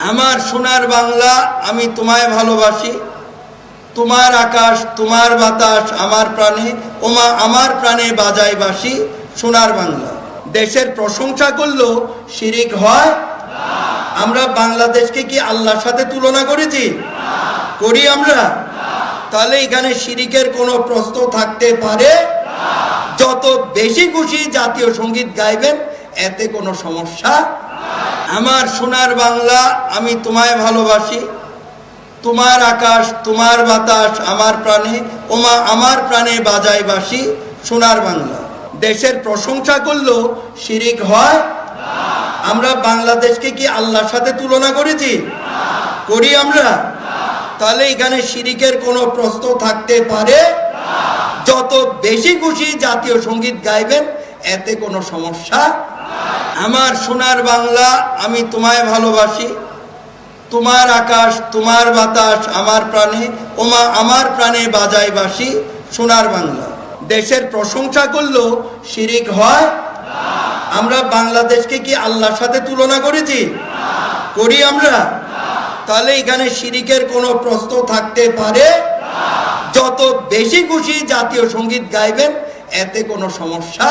আমার সোনার বাংলা আমি তোমায় ভালোবাসি। তোমার আকাশ, তোমার বাতাস আমার প্রাণে, ওমা আমার প্রাণে বাজায় বাসি সোনার বাংলা। দেশের প্রশংসা করলেও শিরিক হয়? আমরা বাংলাদেশকে কি আল্লাহর সাথে তুলনা করেছি? করি আমরা? তাহলে এখানে শিরিকের কোনো প্রশ্ন থাকতে পারে? যত বেশি খুশি জাতীয় সংগীত গাইবেন, এতে কোনো সমস্যা আমার সোনার বাংলা আমি তোমায় ভালোবাসি। তোমার আকাশ, তোমার বাতাস আমার প্রাণে, ওমা আমার প্রাণে বাজায় বাসি সোনার বাংলা। দেশের প্রশংসা করলেও শিরিক হয়? আমরা বাংলাদেশকে কি আল্লাহর সাথে তুলনা করেছি? করি আমরা? তাহলে এখানে শিরিকের কোনো প্রশ্ন থাকতে পারে? যত বেশি খুশি জাতীয় সংগীত গাইবেন, এতে কোনো সমস্যা আমার সোনার বাংলা আমি তোমায় ভালোবাসি। তোমার আকাশ, তোমার বাতাস আমার প্রাণে, ওমা আমার প্রাণে বাজায় বাসি সোনার বাংলা। দেশের প্রশংসা করলেও শিরিক হয় আমরা বাংলাদেশকে কি আল্লাহর সাথে তুলনা করেছি? করি আমরা? তাহলে এখানে শিরিকের কোনো প্রশ্ন থাকতে পারে? যত বেশি খুশি জাতীয় সংগীত গাইবেন, এতে কোনো সমস্যা